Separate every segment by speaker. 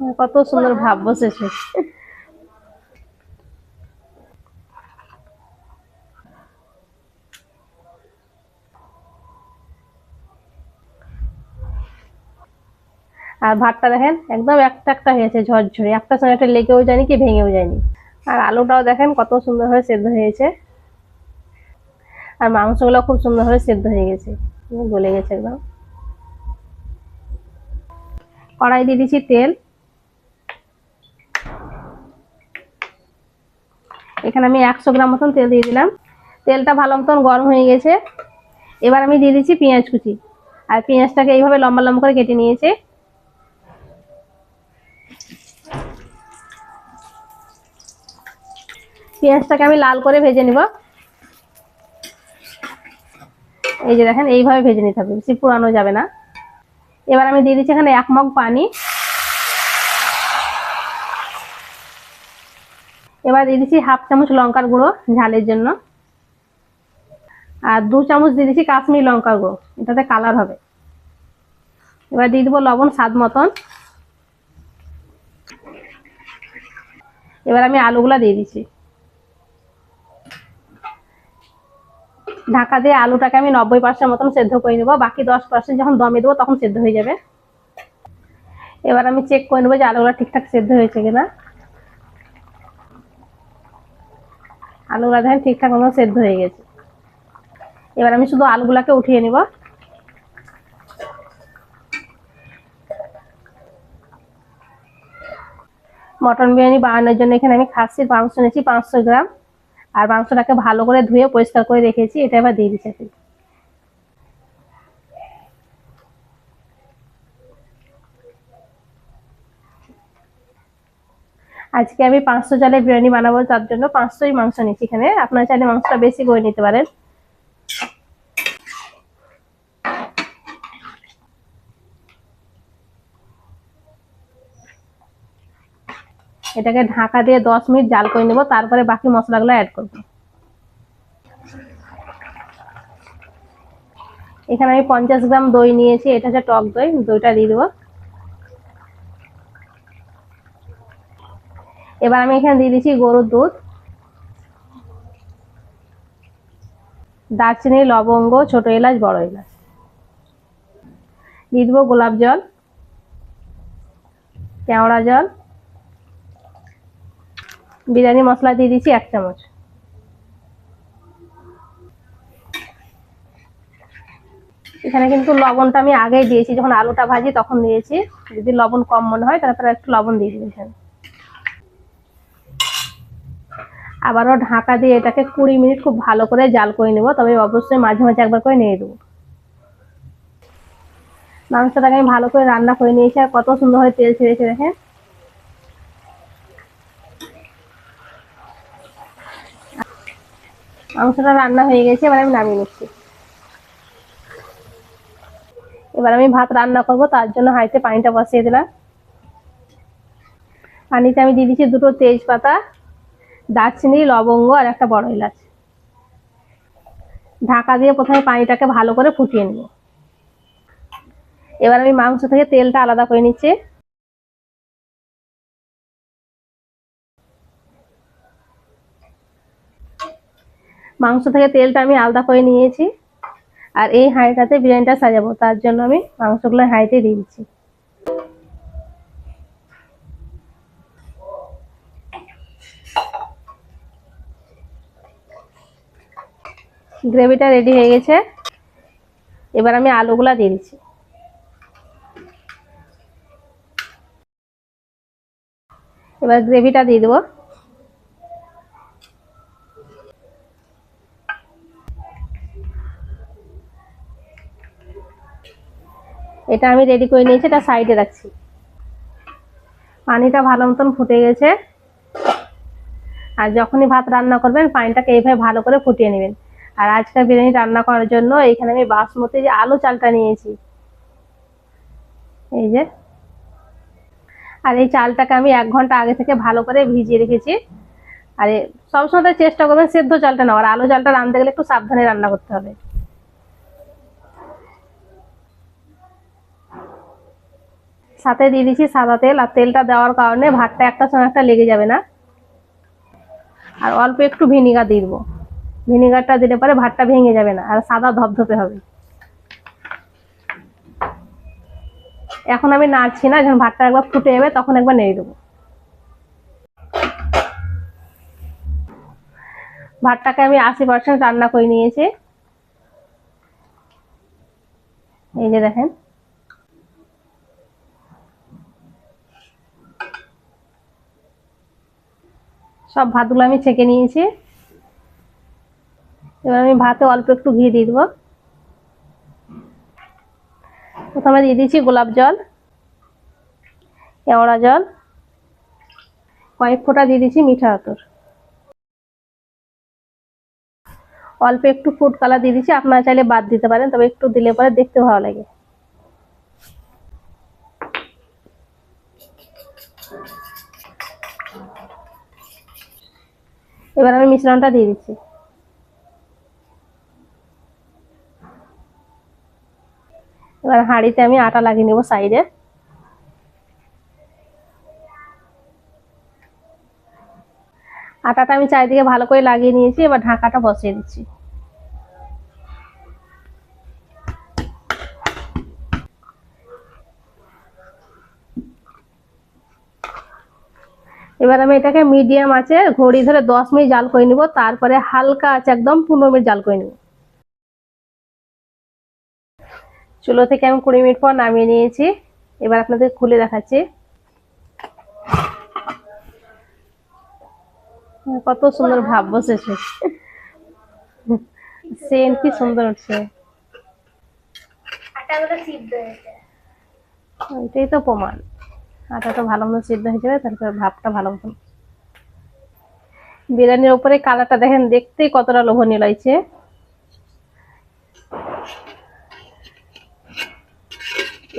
Speaker 1: কত সুন্দর ভাব বসেছে আর ভাতটা দেখেন, একদম একটা একটা হয়েছে ঝরঝরে। একটা সঙ্গে একটা লেগেও যায়নি কি ভেঙেও যায়নি। আর আলুটাও দেখেন কত সুন্দরভাবে সেদ্ধ হয়েছে। আর মাংসগুলো খুব সুন্দর সুন্দরভাবে সেদ্ধ হয়ে গেছে। গলে গেছে একদম। কড়াই দিয়ে দিচ্ছি তেল। এখানে আমি একশো গ্রাম মতন তেল দিয়ে দিলাম। তেলটা ভালো মতন গরম হয়ে গেছে। এবার আমি দিয়ে দিচ্ছি পেঁয়াজ কুচি। আর পেঁয়াজটাকে এইভাবে লম্বা লম্বা করে কেটে নিয়েছে। পেঁয়াজটাকে আমি লাল করে ভেজে নিব। এই যে দেখেন, এইভাবে ভেজে নিতে হবে, বেশি পুরানো যাবে না। এবার আমি দিয়ে দিচ্ছি এখানে এক মগ পানি। এবার দিয়ে দিচ্ছি হাফ চামচ লঙ্কার গুঁড়ো ঝালের জন্য। আর দু চামচ দিয়ে দিচ্ছি কাশ্মীরি লঙ্কার গুঁড়ো, এটাতে কালার হবে। এবার দিয়ে দেবো লবণ স্বাদ মতন। এবার আমি আলুগুলা দিয়ে দিচ্ছি। ঢাকা দিয়ে আলুটাকে আমি নব্বই পার্সেন্ট মতন সেদ্ধ করে নেব, বাকি দশ পার্সেন্ট যখন দমে দেবো তখন সেদ্ধ হয়ে যাবে। এবার আমি চেক করে নেব যে আলুগুলো ঠিকঠাক সেদ্ধ হয়েছে কিনা। আলুগুলা দেখেন ঠিকঠাক মতো সেদ্ধ হয়ে গেছে। এবার আমি শুধু আলুগুলাকে উঠিয়ে নিব। মটন বিরিয়ানি বানানোর জন্য এখানে আমি খাসির মাংস নিয়েছি পাঁচশো গ্রাম। আর মাংসটাকে ভালো করে ধুয়ে পরিষ্কার করে রেখেছি, এটা এবার দিয়ে দিচ্ছি। আজকে আমি পাঁচশো চালের বিরিয়ানি বানাবো, তার জন্য পাঁচশোই মাংস নিচ্ছি এখানে। আপনার চাইলে মাংসটা বেশি করে নিতে পারেন। এটাকে ঢাকা দিয়ে দশ মিনিট জাল করে নেব, তারপরে বাকি মশলাগুলো অ্যাড করব। এখানে আমি পঞ্চাশ গ্রাম দই নিয়েছি, এটা হচ্ছে টক দই, দইটা দিয়ে দেবো। এবার আমি এখানে দিয়ে দিচ্ছি গরুর দুধ। দারচিনি, লবঙ্গ, ছোট এলাচ, বড় এলাচ। দিয়ে দেবো গোলাপ জল, কেওড়া জল। বিরিয়ানি মশলা দিয়ে দিচ্ছি এক চামচ। এখানে কিন্তু লবণটা আমি আগেই দিয়েছি, যখন আলুটা ভাজি তখন দিয়েছি। যদি লবণ কম মনে হয় তাহলে একটু লবণ দিয়ে দিবেন এখানে আবারও ঢাকা দিয়ে এটাকে কুড়ি মিনিট খুব ভালো করে জাল করে নেব, তবে অবশ্যই মাঝে মাঝে একবার করে নিয়ে দেবো মাংসটাকে আমি ভালো করে রান্না করে নিয়েছি, আর কত সুন্দর হয়ে তেল ছেড়েছে দেখেন। মাংসটা রান্না হয়ে গেছে, এবার আমি নামিয়ে নিচ্ছি। এবার আমি ভাত রান্না করব, তার জন্য হাঁড়িতে পানিটা বসিয়ে দিলাম। পানিতে আমি দিয়ে দিচ্ছি দুটো তেজপাতা দারচিনি, লবঙ্গ আর একটা বড় এলাচ। ঢাকা দিয়ে প্রথমে পানিটাকে ভালো করে ফুটিয়ে নেব। এবার আমি মাংস থেকে তেলটা আলাদা করে নিচ্ছি। মাংস থেকে তেলটা আমি আলাদা করে নিয়েছি। আর এই হাঁড়িটাতে বিরিয়ানিটা সাজাবো, তার জন্য আমি মাংসগুলো হাঁড়িতে দিয়ে গ্রেভিটা রেডি হয়ে গেছে। এবার আমি আলুগুলা দিয়ে দিচ্ছি। এবার গ্রেভিটা দিয়ে দেবো। এটা আমি রেডি করে নিয়েছি, এটা সাইডে রাখছি। পানিটা ভালো মতন ফুটে গেছে। আর যখনই ভাত রান্না করবেন, পানিটাকে এইভাবে ভালো করে ফুটিয়ে নেবেন। আর আজকের বিরিয়ানি রান্না করার জন্য এখানে আমি বাসমতি যে আলু চালটা নিয়েছি। এই যে। আর এই চালটাকে আমি এক ঘণ্টা আগে থেকে ভালো করে ভিজিয়ে রেখেছি। আর সবসময় চেষ্টা করবেন সেদ্ধ চালটা নেওয়ার। আলু চালটা রান্নতে গেলে একটু সাবধানে রান্না করতে হবে। সাথে দিয়ে দিচ্ছি সাদা তেল। আর তেলটা দেওয়ার কারণে ভাতটা একটা সঙ্গে একটা লেগে যাবে না। আর অল্প একটু ভিনিগার দিয়ে দেবো। ভিনিগারটা দিলে পরে ভাতটা ভেঙে যাবে না, আর সাদা ধপধপে হবে। এখন আমি নাড়ছি না, যখন ভাতটা একবার ফুটে যাবে তখন একবার নেড়ে দেবো। ভাতটাকে আমি আশি পার্সেন্ট রান্না করে নিয়েছি। এই যে দেখেন। সব ভাতগুলো আমি ছেঁকে নিয়েছি। এবার আমি ভাতে অল্প একটু ঘি দিয়ে দেবো। প্রথমে দিয়ে দিয়েছি গোলাপ জল কেওড়া জল, কয়েক ফোঁটা দিয়ে দিয়েছি মিঠা আতর। অল্প একটু ফুড কালার দিয়ে দিচ্ছি আপনারা চাইলে বাদ দিতে পারেন, তবে একটু দিলে পরে দেখতে ভালো লাগে। এবার আমি মিশ্রণটা দিয়ে দিচ্ছি। এবার হাঁড়িতে আমি আটা লাগিয়ে নেব সাইডে। আটাটা আমি চারিদিকে ভালো করে লাগিয়ে নিয়েছি, এবার ঢাকাটা বসিয়ে দিচ্ছি। এবার আমি এটাকে মিডিয়াম আছে ঘড়ি ধরে দশ মিনিট জাল করে নিব, তারপরে হালকা আছে একদম পনেরো মিনিট জাল করে নিব। চুলো থেকে আমি কুড়ি মিনিট পর নামিয়ে নিয়েছি। এবার আপনাদের খুলে দেখাচ্ছি। কত সুন্দর ভাব বসেছে। সেন্ট কি সুন্দর উঠছে এটাই তো প্রমাণ। আটাটা ভালো মতো সিদ্ধ হয়ে যাবে তারপরে ভাবটা ভালো মতো বিরিয়ানির উপরে কালারটা দেখেন দেখতেই কতটা লোভনীয় লাগছে।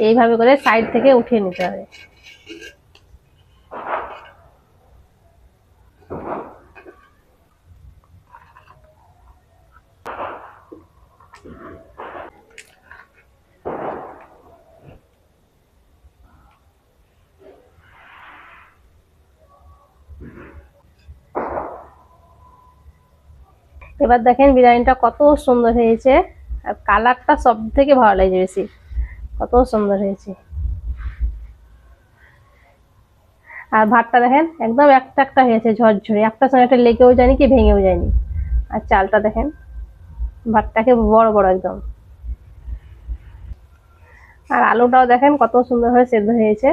Speaker 1: এইভাবে করে সাইড থেকে উঠিয়ে নিতে হবে। এবার দেখেন বিরিয়ানিটা কত সুন্দর হয়েছে। আর কালারটা সব থেকে ভালো লাগছে বেশি। কত সুন্দর হয়েছে। আর ভাতটা দেখেন, একদম একটা একটা হয়েছে ঝরঝরে। একটা সঙ্গে একটা লেগেও যায়নি কি ভেঙেও যায়নি। আর চালটা দেখেন, ভাতটাকে বড় বড় একদম। আর আলুটাও দেখেন কত সুন্দর হয়ে সেদ্ধ হয়েছে।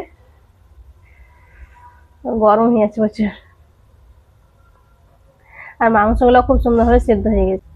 Speaker 1: গরম হয়ে আছে প্রচুর। আর মাংসগুলো খুব সুন্দরভাবে সেদ্ধ হয়ে গেছে।